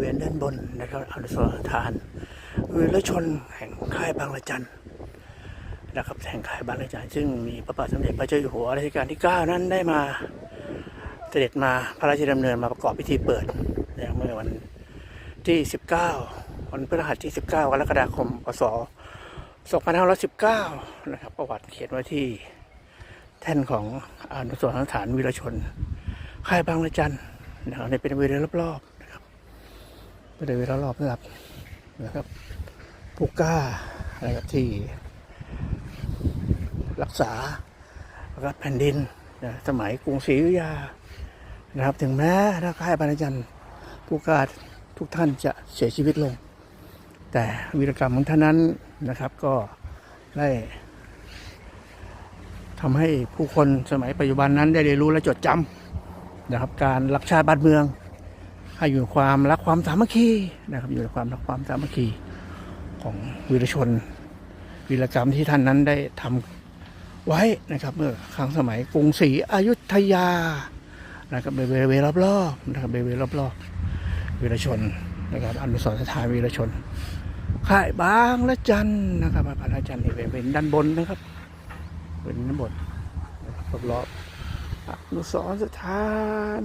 เวณด้านบนนะครับอนุสรณ์สถานวีรชนแห่งค่ายบางระจันนะครับแห่งค่ายบางระจันซึ่งมีพระบาทสมเด็จพระเจ้าอยู่หัวรัชกาลที่ 9 นั้นได้มาเสด็จมาพระราชดำเนินมาประกอบพิธีเปิดนเมื่อวันที่ 19 วันพฤหัสที่ 19 กรกฎาคมพศ2519 นะครับ ประวัติเขียนไว้ที่แท่นของอนุสรณ์สถานวีรชนค่ายบางระจันนะครับในเป็นบริเวณรอบ บริเวณรอบๆนะครับนะครับผู้ก้านะครับที่ รักษารัฐแผ่นดินนะสมัยกรุงศรีอยุธยานะครับ ถึงแม้นะค่ายบางรจันผู้ก้าทุกท่านจะเสียชีวิตลง แต่วีรกรรมของท่านนั้นนะครับก็ได้ทำให้ผู้คนสมัยปัจจุบันนั้นได้เรียนรู้และจดจำนะครับ การรักชาติบ้านเมือง ให้อยู่ความรักความสามัคคีนะครับ อยู่ในความรักความสามัคคีของวีรชน วีรกรรมที่ท่านนั้นได้ทำไว้นะครับ เมื่อครั้งสมัยกรุงศรีอยุธยานะครับบริเวณรอบๆนะครับบริเวณรอบๆวีรชนนะครับอนุสรณ์สถานวีรชนค่ายบางละจันนะครับบางละจันนี่เป็นด้านบนนะครับเป็นด้านบนนะครับรอบๆอนุสรณ์สถาน